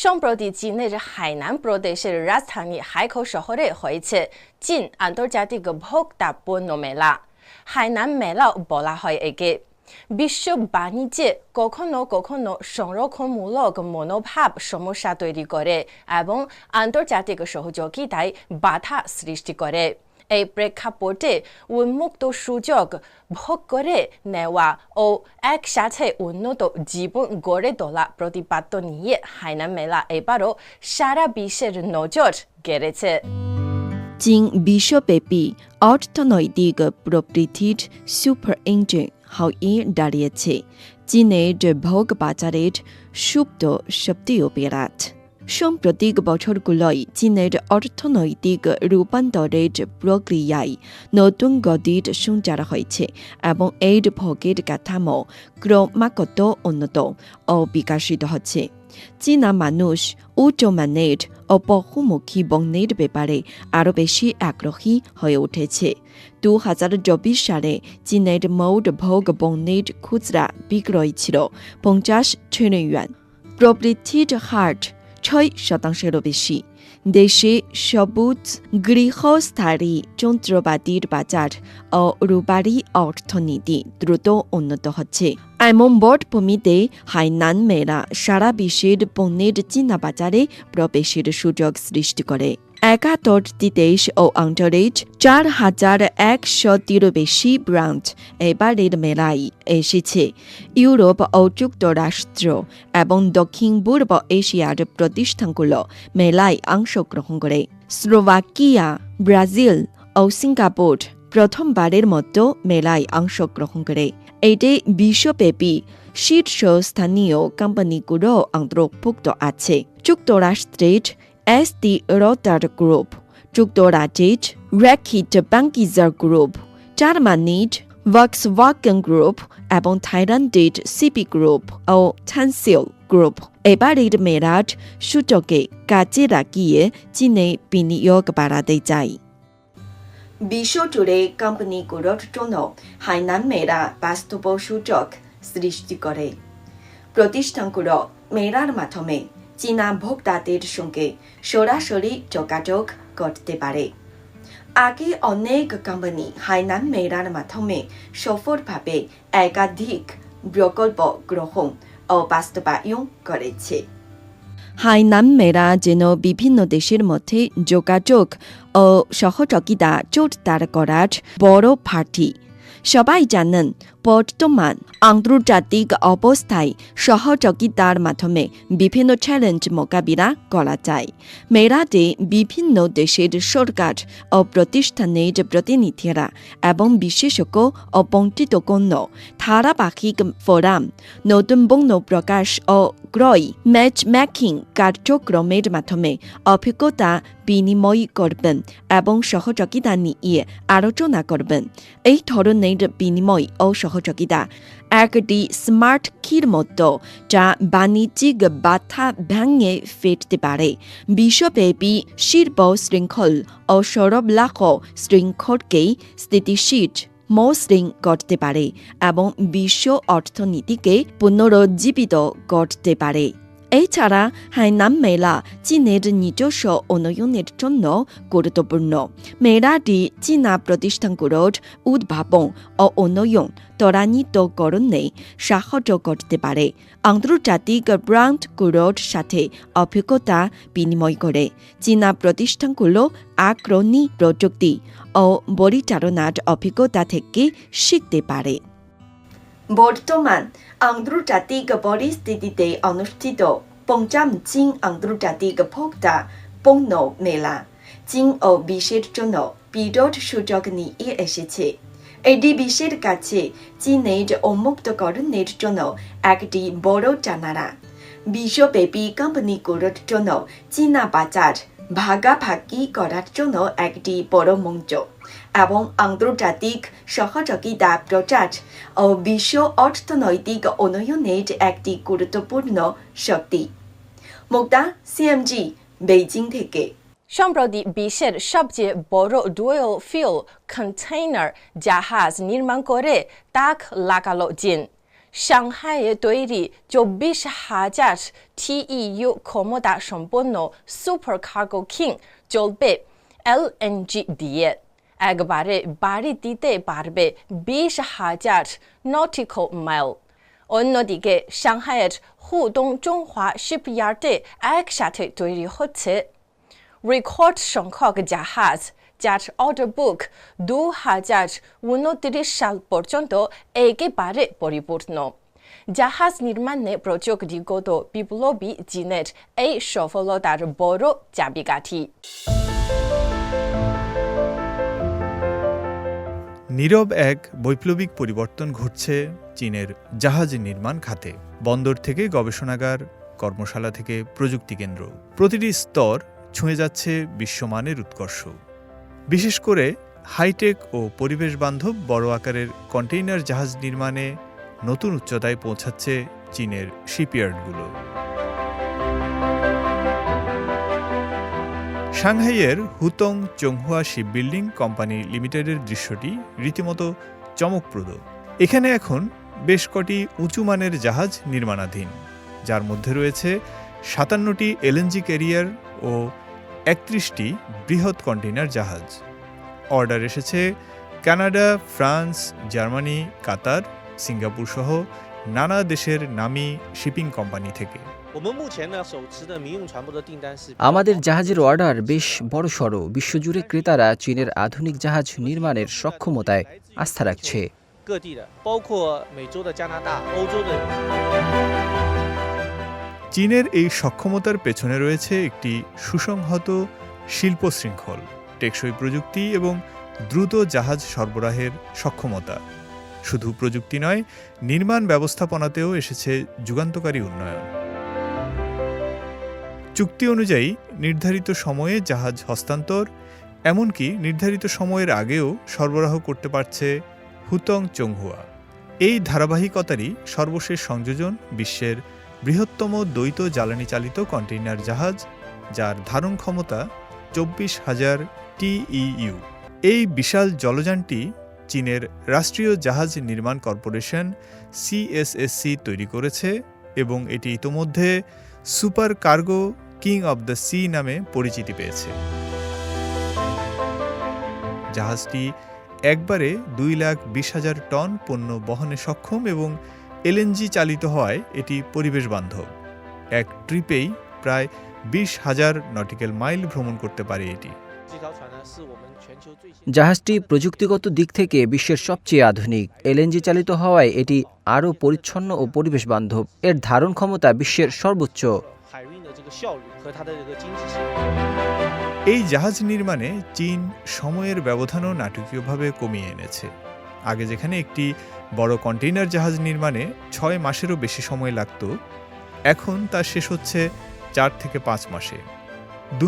সম্প্রতি চীনের হাইনান প্রদেশের রাজধানী হাইখো শহরে হয়েছে চীন আন্তর্জাতিক ভোক্তা পণ্য মেলা হাইনান মেলাও বলা হয় একে বিশ্ব বাণিজ্যে কখনো কখনো সংরক্ষণমূলক মনোভাব সমস্যা তৈরি করে এবং আন্তর্জাতিক সহযোগিতায় বাধা সৃষ্টি করে এই প্রেক্ষাপটে উন্মুক্ত সুযোগ ভোগ করে নেওয়া ও একসাথে উন্নত জীবন গড়ে তোলা প্রতিপাদ্য নিয়ে হাইনা মেলা এবারও সারা বিশ্বের নজর গেড়েছে। চীন বিশ্বব্যাপী অর্থনৈতিক প্রবৃদ্ধির সুপার ইঞ্জিন হয়ে দাঁড়িয়েছে। চীনের ভোগ বাজারের সুপ্ত শক্তিও বিরাট। সাম্প্রতিক বছরগুলোয় চীনের অর্থনৈতিক রূপান্তরের প্রক্রিয়ায় নতুন গতির সঞ্চার হয়েছে এবং এর ভোগের কাঠামো ক্রমাগত উন্নত ও বিকাশিত হচ্ছে। চীনা মানুষ উচ্চমানের ও বহুমুখী বন্যের ব্যাপারে আরও বেশি আগ্রহী হয়ে উঠেছে। দু হাজার চব্বিশ সালে চীনের মোট ভোগ বন্যের খুচরা বিক্রয় ছিল পঞ্চাশ ট্রিলিয়ন। প্রবৃদ্ধির হার ছয় শতাংশেরও বেশি। দেশে সবুজ গৃহস্থায়ী যন্ত্রপাতির বাজার ও রুবারি অর্থনীতি দ্রুত উন্নত হচ্ছে। এমন বটভূমিতে হাইনান মেরা সারা বিশ্বের পণ্যের চীনা বাজারে প্রবেশের সুযোগ সৃষ্টি করে। একাত্তরটি দেশ ও অঞ্চলে চার হাজার একশোটিরও বেশি ব্রাঞ্চ এবারের মেলায় এসেছে। ইউরোপ ও যুক্তরাষ্ট্র এবং দক্ষিণ পূর্ব এশিয়ার প্রতিষ্ঠানগুলো মেলায় অংশগ্রহণ করে। স্লোভাকিয়া, ব্রাজিল ও সিঙ্গাপুর প্রথমবারের মতো মেলায় অংশগ্রহণ করে। এতে বিশ্বব্যাপী শীর্ষস্থানীয় কোম্পানিগুলো অন্তর্ভুক্ত আছে। যুক্তরাষ্ট্রের এসটি রটার গ্রুপ যুক্তরাজ্যের র্যাকিট ব্যাঙ্কিজার গ্রুপ জার্মানির ভক্সওয়াগন গ্রুপ এবং থাইল্যান্ডের সিপি গ্রুপ ও থানসিল গ্রুপ এবারের মেরাট সূচকে কাজে লাগিয়ে চীনে বিনিয়োগ বাড়াতে চায় বিশ্বজুড়ে কোম্পানিগুলোর জন্য হাইনান মেলা বাস্তব সুযোগ সৃষ্টি করে প্রতিষ্ঠানগুলো মেলার মাধ্যমে চীনা ভোক্তাদের সঙ্গে সরাসরি যোগাযোগ করতে পারে। আগে অনেক কোম্পানি হাইনান মেলার মাধ্যমে সফলভাবে একাধিক প্রকল্প গ্রহণ ও বাস্তবায়ন করেছে। হাইনান মেলা যেন বিভিন্ন দেশের মধ্যে যোগাযোগ ও সহযোগিতা জোরদার করার বড় পার্টি সবাই জানেন বর্তমান আন্তর্জাতিক অবস্থায় সহযোগিতার মাধ্যমে বিভিন্ন চ্যালেঞ্জ মোকাবিলা করা যায়। মেলাতে বিভিন্ন দেশের সরকার ও প্রতিষ্ঠানের প্রতিনিধিরা এবং বিশেষজ্ঞ ও বঞ্চিতকন্য ধারাবাহিক ফোরাম, নতুন পণ্য প্রকাশ ও ক্রয় ম্যাচ মেকিং কার্যক্রমের মাধ্যমে অভিজ্ঞতা বিনিময় করবেন এবং সহযোগিতা নিয়ে আলোচনা করবেন। এই ধরনের বিনিময় ও সহযোগিতা। একটি স্মার্ট কির মতো যা বাণিজ্যিক বাধা ভেঙে ফেটতে পারে। বিশ্বব্যাপী শিল্প শৃঙ্খল ও সরবরাহ শৃঙ্খলকেই স্থিতিশীল মসৃণ করতে পারে এবং বিশ্ব অর্থনীতিকে পুনরুজ্জীবিত করতে পারে। এছাড়া হাইনান মেলা চীনের নিজস্ব উন্নয়নের জন্য গুরুত্বপূর্ণ মেলাটি চীনা প্রতিষ্ঠানগুলোর উদ্ভাবন ও উন্নয়ন ত্বরান্বিতকরণে সাহায্য করতে পারে আন্তর্জাতিক ব্র্যান্ডগুলোর সাথে অভিজ্ঞতা বিনিময় করে চীনা প্রতিষ্ঠানগুলো আগ্রণী প্রযুক্তি ও পরিচালনার অভিজ্ঞতা থেকে শিখতে পারে বর্তমান আন্তর্জাতিক পরিস্থিতিতে অনুষ্ঠিত পঞ্চম চীন আন্তর্জাতিক ভোক্তা পণ্য মেলা চীন ও বিশ্বের জন্য বিরোধ সুযোগ নিয়ে এসেছে এটি বিশ্বের কাছে চীনের উন্মুক্তকরণের জন্য একটি বড় জানালা বিশ্বব্যাপী কোম্পানিগুলোর জন্য চীনা বাজার ভাগাভাগি করার জন্য একটি বড় মঞ্চ এবং আন্তর্জাতিক সহযোগিতা প্রচার ও বিশ্ব অর্থনৈতিক উন্নয়নের একটি গুরুত্বপূর্ণ শক্তি। মুক্তা সিএমজি বেইজিং থেকে। সম্প্রতি বিশ্বের সবচেয়ে বড় ডুয়েল ফিউল কন্টেইনার জাহাজ নির্মাণ করে তাক লাগালো চীন। সাংহাইয়ে তৈরি চব্বিশ হাজার টিইউ ক্ষমতা সম্পন্ন সুপার কার্গো কিং চলবে এলএনজি দিয়ে। একবারে বাড়ি দিতে পারবে বিশ হাজার নটিক্যাল মাইল। অন্যদিকে সাংহাইয়ের হুদং জংহা শিপইয়ার্ডে একসাথে তৈরি হচ্ছে রেকর্ড সংখ্যক জাহাজ, যার অর্ডার বুক দু হাজার উনত্রিশ সাল পর্যন্ত একেবারে পরিপূর্ণ। জাহাজ নির্মাণে প্রযুক্তিগত বিপ্লবী চীনের এই সফলতার বড় চাবিকাঠি। নীরব এক বৈপ্লবিক পরিবর্তন ঘটছে চীনের জাহাজ নির্মাণ খাতে, বন্দর থেকে গবেষণাগার, কর্মশালা থেকে প্রযুক্তি কেন্দ্র। প্রতিটি স্তর ছুঁয়ে যাচ্ছে বিশ্বমানের উৎকর্ষ। বিশেষ করে হাইটেক ও পরিবেশ বান্ধব বড় আকারের কন্টেইনার জাহাজ নির্মাণে নতুন উচ্চতায় পৌঁছাচ্ছে চীনের শিপইয়ার্ডগুলো। সাংহাইয়ের Hudong Zhonghua ship building company লিমিটেডের দৃশ্যটি রীতিমতো চমকপ্রদ। এখানে এখন বেশ কটি উঁচু মানের জাহাজ নির্মাণাধীন, যার মধ্যে রয়েছে সাতান্নটি এলএনজি ক্যারিয়ার ও একত্রিশটি বৃহৎ কন্টেইনার জাহাজ। অর্ডার এসেছে Canada, France, Germany, Qatar, Singapore সহ নানা দেশের নামী শিপিং কোম্পানি থেকে। আমাদের জাহাজের অর্ডার বেশ বড় সড় বিশ্বজুড়ে ক্রেতারা চীনের আধুনিক জাহাজ নির্মাণের সক্ষমতায় আস্থা রাখছে। চীনের এই সক্ষমতার পেছনে রয়েছে একটি সুসংহত শিল্প শৃঙ্খল টেকসই প্রযুক্তি এবং দ্রুত জাহাজ সরবরাহের সক্ষমতা। শুধু প্রযুক্তি নয় নির্মাণ ব্যবস্থাপনাতেও এসেছে যুগান্তকারী উন্নয়ন। চুক্তি অনুযায়ী নির্ধারিত সময়ে জাহাজ হস্তান্তর, এমনকি নির্ধারিত সময়ের আগেও সরবরাহ করতে পারছে হুতং চংহুয়া। এই ধারাবাহিকতারই সর্বশেষ সংযোজন বিশ্বের বৃহত্তম দ্বৈত জ্বালানি চালিত কন্টেইনার জাহাজ, যার ধারণ ক্ষমতা চব্বিশ হাজার টিইইউ। এই বিশাল জলযানটি চীনের রাষ্ট্রীয় জাহাজ নির্মাণ কর্পোরেশন সিএসএসসি তৈরি করেছে এবং এটি ইতোমধ্যে super cargo king of the sea নামে পরিচিতি পেয়েছে। জাহাজটি একবারে দুই লাখ বিশ হাজার টন পণ্য বহনে সক্ষম এবং এলএনজি চালিত হওয়ায় এটি পরিবেশ বান্ধব। এক ট্রিপেই প্রায় বিশ হাজার নটিক্যাল মাইল ভ্রমণ করতে পারে এটি। জাহাজটি প্রযুক্তিগত দিক থেকে বিশ্বের সবচেয়ে আধুনিক। এলএনজি চালিত হওয়ায় এটি আরও পরিচ্ছন্ন ও পরিবেশ বান্ধব। এর ধারণ ক্ষমতা বিশ্বের সর্বোচ্চ। 个效率和它的这个经济性。 এই জাহাজ নির্মাণে চীন সময়ের ব্যবধানও নাটকীয়ভাবে কমিয়ে এনেছে আগে যেখানে একটি বড় কন্টেইনার জাহাজ নির্মাণে ছয় মাসেরও বেশি সময় লাগত এখন তা শেষ হচ্ছে চার থেকে পাঁচ মাসে দু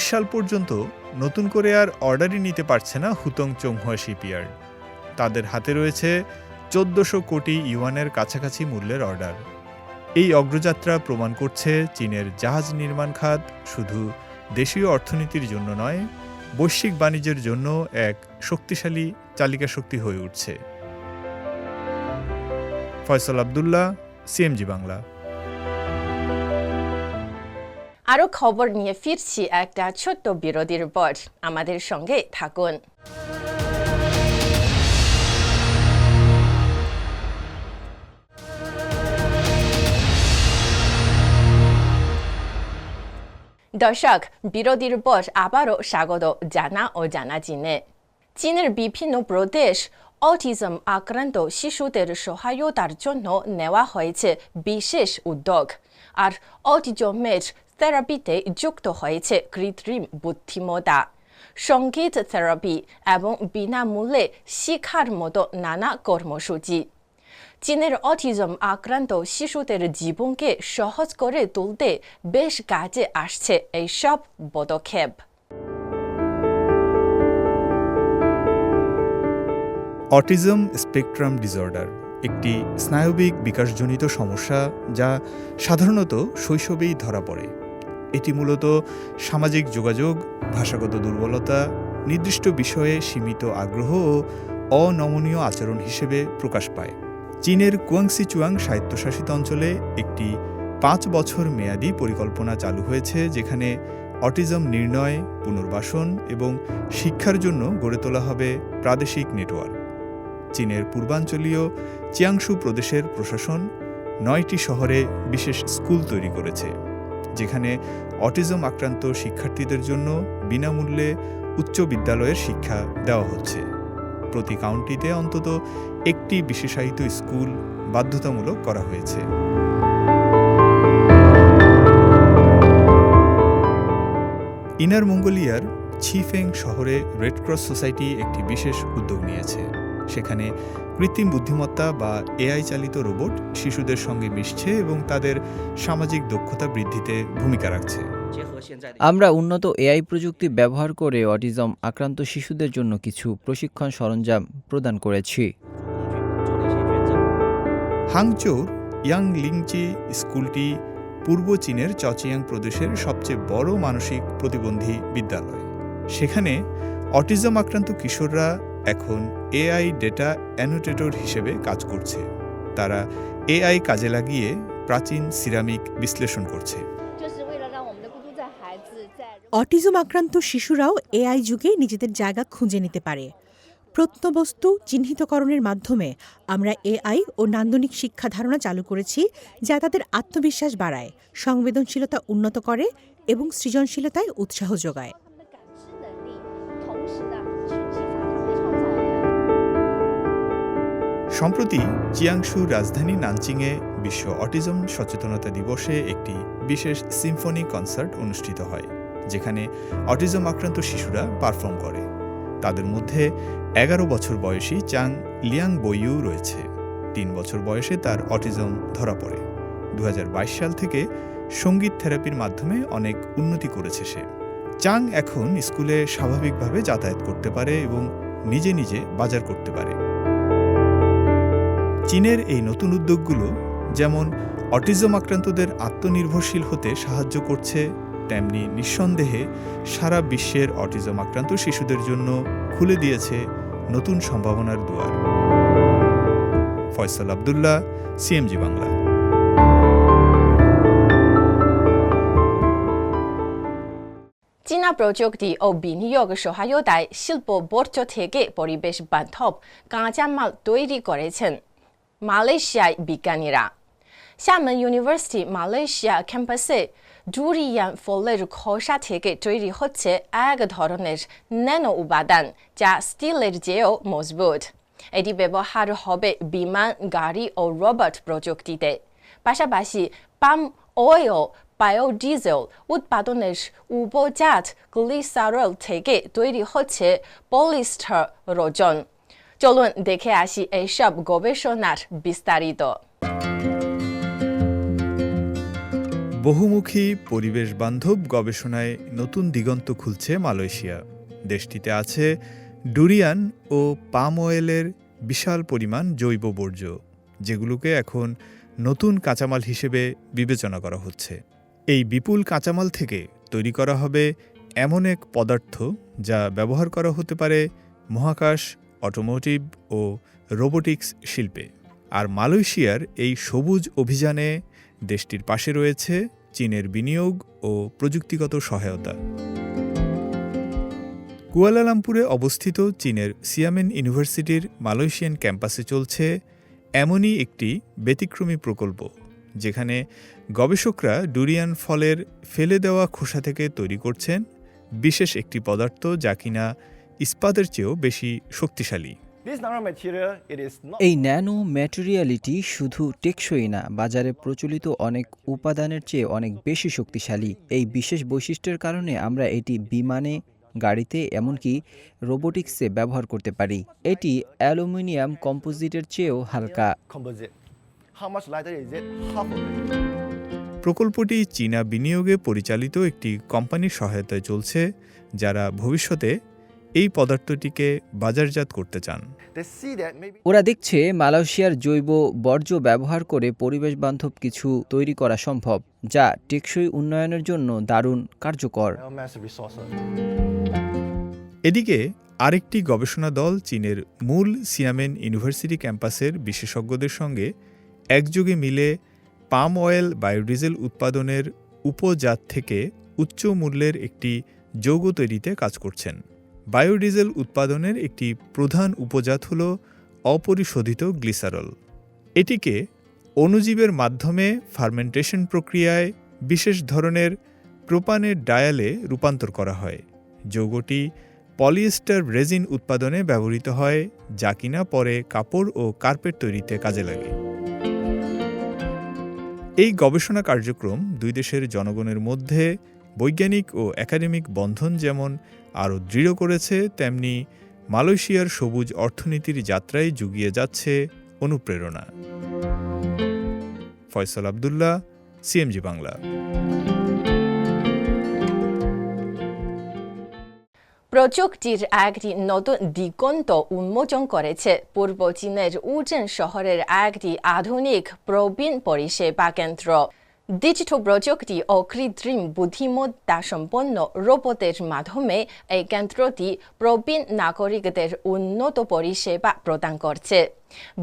সাল পর্যন্ত নতুন করে আর অর্ডারই নিতে পারছে না হুতং চংহুয়া শিপইয়ার্ড তাদের হাতে রয়েছে চোদ্দশো কোটি ইউয়ানের কাছাকাছি মূল্যের অর্ডার এই অগ্রযাত্রা প্রমাণ করছে চীনের জাহাজ নির্মাণ খাত শুধু দেশীয় অর্থনীতির জন্য নয়, বৈশ্বিক বাণিজ্যের জন্য এক শক্তিশালী চালিকা শক্তি হয়ে উঠছে। ফয়সাল আবদুল্লাহ সিএমজি বাংলা। আরও খবর নিয়ে ফিরছি একটা ছোট্ট বিরতির পর। আমাদের সঙ্গে থাকুন। দর্শক বিরতির পর আবারও স্বাগত জানা ও জানা চিনে। চীনের বিভিন্ন প্রদেশ অটিজম আক্রান্ত শিশুদের সহায়তার জন্য নেওয়া হয়েছে বিশেষ উদ্যোগ। আর অটিজমের থেরাপিতে যুক্ত হয়েছে কৃত্রিম বুদ্ধিমত্তা। সংগীত থেরাপি এবং বিনামূল্যে শিক্ষার মতো নানা কর্মসূচি। চীনের অটিজম আক্রান্ত শিশুদের জীবনকে সহজ করে তুলতে বেশ কাজে আসছে এই সব পদক্ষেপ। অটিজম স্পেকট্রাম ডিসঅর্ডার, একটি স্নায়বিক বিকাশজনিত সমস্যা যা সাধারণত শৈশবেই ধরা পড়ে। এটি মূলত সামাজিক যোগাযোগ, ভাষাগত দুর্বলতা, নির্দিষ্ট বিষয়ে সীমিত আগ্রহ ও অনমনীয় আচরণ হিসেবে প্রকাশ পায়। চীনের কুয়াংসি চুয়াং স্বায়ত্তশাসিত অঞ্চলে একটি পাঁচ বছর মেয়াদী পরিকল্পনা চালু হয়েছে, যেখানে অটিজম নির্ণয়, পুনর্বাসন এবং শিক্ষার জন্য গড়ে তোলা হবে প্রাদেশিক নেটওয়ার্ক। চীনের পূর্বাঞ্চলীয় চিয়াংশু প্রদেশের প্রশাসন নয়টি শহরে বিশেষ স্কুল তৈরি করেছে, যেখানে অটিজম আক্রান্ত শিক্ষার্থীদের জন্য বিনামূল্যে উচ্চ বিদ্যালয়ের শিক্ষা দেওয়া হচ্ছে। প্রতি কাউন্টিতে অন্তত একটি বিশেষায়িত স্কুল বাধ্যতামূলক করা হয়েছে। ইনার মঙ্গোলিয়ার ছিফেং শহরে রেডক্রস সোসাইটি একটি বিশেষ উদ্যোগ নিয়েছে। সেখানে কৃত্রিম বুদ্ধিমত্তা বা এআই চালিত রোবট শিশুদের সঙ্গে মিশছে এবং তাদের সামাজিক দক্ষতা বৃদ্ধিতে ভূমিকা রাখছে। আমরা উন্নত এআই প্রযুক্তি ব্যবহার করে অটিজম আক্রান্ত শিশুদের জন্য কিছু প্রশিক্ষণ সরঞ্জাম প্রদান করেছি। হাংচৌর ইয়াং লিংচি স্কুলটি পূর্ব চীনের চচিয়াং প্রদেশের সবচেয়ে বড় মানসিক প্রতিবন্ধী বিদ্যালয়। সেখানে অটিজম আক্রান্ত কিশোররা এখন এআই ডেটা অ্যানোটেটর হিসেবে কাজ করছে। তারা এআই কাজে লাগিয়ে প্রাচীন সিরামিক বিশ্লেষণ করছে। অটিজম আক্রান্ত শিশুরাও এআই যুগে নিজেদের জায়গা খুঁজে নিতে পারে। প্রত্নবস্তু চিহ্নিতকরণের মাধ্যমে আমরা এআই ও নান্দনিক শিক্ষা ধারণা চালু করেছি যা তাদের আত্মবিশ্বাস বাড়ায়, সংবেদনশীলতা উন্নত করে এবং সৃজনশীলতায় উৎসাহ যোগায়। সম্প্রতি চিয়াংশু রাজধানী নানচিংয়ে বিশ্ব অটিজম সচেতনতা দিবসে একটি বিশেষ সিম্ফনি কনসার্ট অনুষ্ঠিত হয়, যেখানে অটিজম আক্রান্ত শিশুরা পারফর্ম করে। তাদের মধ্যে এগারো বছর বয়সী চাং লিয়াং বইউ রয়েছে। তিন বছর বয়সে তার অটিজম ধরা পড়ে। দু হাজার বাইশ সাল থেকে সংগীত থেরাপির মাধ্যমে অনেক উন্নতি করেছে সে। চাং এখন স্কুলে স্বাভাবিকভাবে যাতায়াত করতে পারে এবং নিজে নিজে বাজার করতে পারে। চীনের এই নতুন উদ্যোগগুলো যেমন অটিজম আক্রান্তদের আত্মনির্ভরশীল হতে সাহায্য করছে তেমনি নিঃসন্দেহে সারা বিশ্বের অটিজম আক্রান্ত শিশুদের জন্য খুলে দিয়েছে নতুন সম্ভাবনার দুয়ার। ফয়সাল আবদুল্লাহ, সিএমজি বাংলা। চীনা প্রযুক্তি ও বিনিয়োগ সহায়তায় শিল্প বর্জ্য থেকে পরিবেশ বান্ধব কাঁচামাল তৈরি করেছেন মালয়েশিয়ায় বিজ্ঞানীরা। শামন ইউনিভার্সিটি মালয়েশিয়া ক্যাম্পাসে ডুরিয়ান ফলের খোসা থেকে তৈরি হচ্ছে এক ধরনের ন্যানো উপাদান যা স্টিলের চেয়েও মজবুত এটি ব্যবহার হবে বিমান গাড়ি ও রোবট প্রযুক্তিতে পাশাপাশি পাম অয়েল বায়োডিজেল উৎপাদনের উপজাত গ্লিসারল থেকে তৈরি হচ্ছে পলিস্টার রোজন চলুন দেখে আসি এইসব গবেষণার বিস্তারিত বহুমুখী পরিবেশ বান্ধব গবেষণায় নতুন দিগন্ত খুলছে মালয়েশিয়া। দেশটিতে আছে ডুরিয়ান ও পাম অয়েলের বিশাল পরিমাণ জৈব বর্জ্য, যেগুলোকে এখন নতুন কাঁচামাল হিসেবে বিবেচনা করা হচ্ছে। এই বিপুল কাঁচামাল থেকে তৈরি করা হবে এমন এক পদার্থ যা ব্যবহার করা হতে পারে মহাকাশ, অটোমোটিভ ও রোবোটিক্স শিল্পে। আর মালয়েশিয়ার এই সবুজ অভিযানে দেশটির পাশে রয়েছে চীনের বিনিয়োগ ও প্রযুক্তিগত সহায়তা। কুয়ালালামপুরে অবস্থিত চীনের সিয়ামেন ইউনিভার্সিটির মালয়েশিয়ান ক্যাম্পাসে চলছে এমনই একটি ব্যতিক্রমী প্রকল্প, যেখানে গবেষকরা ডুরিয়ান ফলের ফেলে দেওয়া খোসা থেকে তৈরি করছেন বিশেষ একটি পদার্থ যা কিনা ইস্পাতের চেয়েও বেশি শক্তিশালী। This nanomaterial, it is not এই ন্যানো ম্যাটেরিয়ালিটি শুধু টেকসই না বাজারে প্রচলিত অনেক উপাদানের চেয়ে অনেক বেশি শক্তিশালী। এই বিশেষ বৈশিষ্ট্যের কারণে আমরা এটি বিমানে গাড়িতে এমনকি রোবোটিক্সে ব্যবহার করতে পারি। এটি অ্যালুমিনিয়াম কম্পোজিটের চেয়েও হালকা. প্রকল্পটি চীনা বিনিয়োগে পরিচালিত একটি কোম্পানির সহায়তায় চলছে যারা ভবিষ্যতে এই পদার্থটিকে বাজারজাত করতে চান। ওরা দেখছে মালয়েশিয়ার জৈব বর্জ্য ব্যবহার করে পরিবেশ বান্ধব কিছু তৈরি করা সম্ভব যা টেকসই উন্নয়নের জন্য দারুণ কার্যকর। এদিকে আরেকটি গবেষণা দল চীনের মূল সিয়ামেন ইউনিভার্সিটি ক্যাম্পাসের বিশেষজ্ঞদের সঙ্গে একযোগে মিলে পাম অয়েল বায়োডিজেল উৎপাদনের উপজাত থেকে উচ্চ মূল্যের একটি যৌগ তৈরিতে কাজ করছেন। বায়োডিজেল উৎপাদনের একটি প্রধান উপজাত হল অপরিশোধিত গ্লিসারল। এটিকে অণুজীবের মাধ্যমে ফার্মেন্টেশন প্রক্রিয়ায় বিশেষ ধরনের প্রোপানের ডায়ালে রূপান্তর করা হয়। যৌগটি পলিয়েস্টার রেজিন উৎপাদনে ব্যবহৃত হয়, যা কিনা পরে কাপড় ও কার্পেট তৈরিতে কাজে লাগে। এই গবেষণা কার্যক্রম দুই দেশের জনগণের মধ্যে বৈজ্ঞানিক ও একাডেমিক বন্ধন যেমন আরও দৃঢ় করেছে, তেমনি মালয়েশিয়ার সবুজ অর্থনীতির যাত্রায় জুগিয়ে যাচ্ছে অনুপ্রেরণা। ফয়সাল আবদুল্লাহ, সিএমজি বাংলা। প্রযুক্তির একটি নতুন দিগন্ত উন্মোচন করেছে। পূর্ব চীনের উজেন শহরের একটি আধুনিক প্রবীণ পরিষেবা কেন্দ্র। ডিজিটাল প্রযুক্তি ও কৃত্রিম বুদ্ধিমত্তা সম্পন্ন রোবটের মাধ্যমে এই কেন্দ্রটি প্রবীণ নাগরিকদের উন্নত পরিষেবা প্রদান করছে।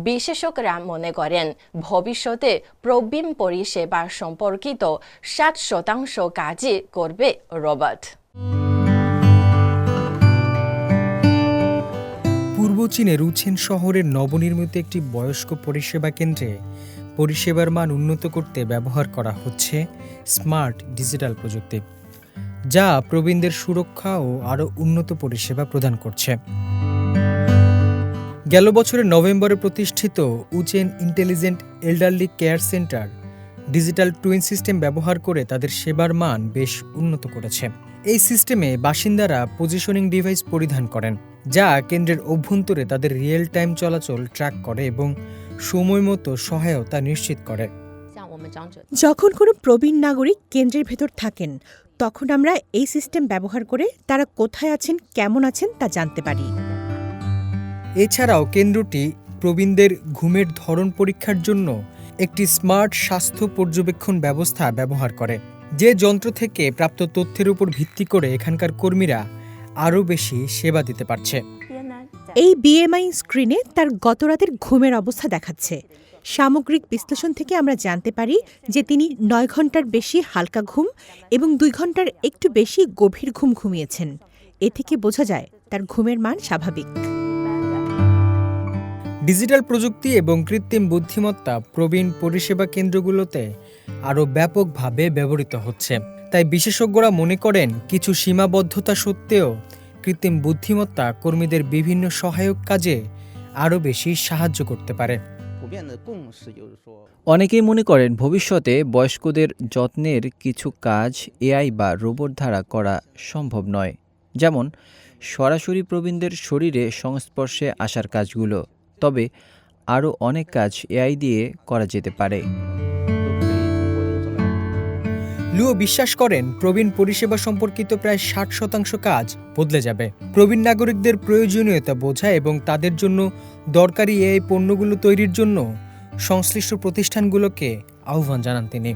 বিশেষজ্ঞরা মনে করেন, ভবিষ্যতে প্রবীণ পরিষেবা সম্পর্কিত ষাট শতাংশ কাজই করবে রোবট পূর্ব চীনের উছেন শহরের নবনির্মিত একটি বয়স্ক পরিষেবা কেন্দ্রে পরিষেবার মান উন্নত করতে ব্যবহার করা হচ্ছে স্মার্ট ডিজিটাল প্রযুক্তি, যা প্রবীণদের সুরক্ষা ও আরও উন্নত পরিষেবা প্রদান করছে। গেল বছরের নভেম্বরে প্রতিষ্ঠিত উচেন intelligent elderly care centre digital twin system ব্যবহার করে তাদের সেবার মান বেশ উন্নত করেছে। এই সিস্টেমে বাসিন্দারা পজিশনিং ডিভাইস পরিধান করেন, যা কেন্দ্রের অভ্যন্তরে তাদের রিয়েল টাইম চলাচল ট্র্যাক করে এবং সময় মতো সহায়তা নিশ্চিত করে। যখন কোনো প্রবীণ নাগরিক কেন্দ্রের ভেতর থাকেন তখন আমরা এই সিস্টেম ব্যবহার করে তারা কোথায় আছেন কেমন আছেন তা জানতে পারি। এছাড়াও কেন্দ্রটি প্রবীণদের ঘুমের ধরন পরীক্ষার জন্য একটি স্মার্ট স্বাস্থ্য পর্যবেক্ষণ ব্যবস্থা ব্যবহার করে। যে যন্ত্র থেকে প্রাপ্ত তথ্যের উপর ভিত্তি করে এখানকার কর্মীরা আরও বেশি সেবা দিতে পারছে। এই বিএমআই স্ক্রিনে তার গতরাতের ঘুমের অবস্থা দেখাচ্ছে। সামগ্রিক বিশ্লেষণ থেকে আমরা জানতে পারি যে তিনি নয় ঘণ্টার বেশি হালকা ঘুম এবং দুই ঘণ্টার একটু বেশি গভীর ঘুম ঘুমিয়েছেন। এ থেকে বোঝা যায় তার ঘুমের মান স্বাভাবিক। ডিজিটাল প্রযুক্তি এবং কৃত্রিম বুদ্ধিমত্তা প্রবীণ পরিষেবা কেন্দ্রগুলোতে আরও ব্যাপকভাবে ব্যবহৃত হচ্ছে। তাই বিশেষজ্ঞরা মনে করেন কিছু সীমাবদ্ধতা সত্ত্বেও কৃত্রিম বুদ্ধিমত্তা কর্মীদের বিভিন্ন সহায়ক কাজে আরও বেশি সাহায্য করতে পারে। অনেকেই মনে করেন ভবিষ্যতে বয়স্কদের যত্নের কিছু কাজ এআই বা রোবট দ্বারা করা সম্ভব নয়। যেমন, সরাসরি প্রবীণদের শরীরে সংস্পর্শে আসার কাজগুলো। তবে আরও অনেক কাজ এআই দিয়ে করা যেতে পারে। লুও বিশ্বাস করেন, প্রবীণ পরিষেবা সম্পর্কিত প্রায় ষাট শতাংশ কাজ বদলে যাবে। প্রবীণ নাগরিকদের প্রয়োজনীয়তা বোঝা এবং তাদের জন্য দরকারি এই পণ্যগুলো তৈরির জন্য সংশ্লিষ্ট প্রতিষ্ঠানগুলোকে আহ্বান জানান তিনি।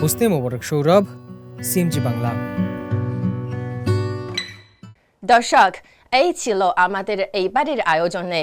হোসনে মোবারক, সৌরভ, সিএমজি বাংলা। দর্শক, এই ছিল আমাদের এইবারের আয়োজনে।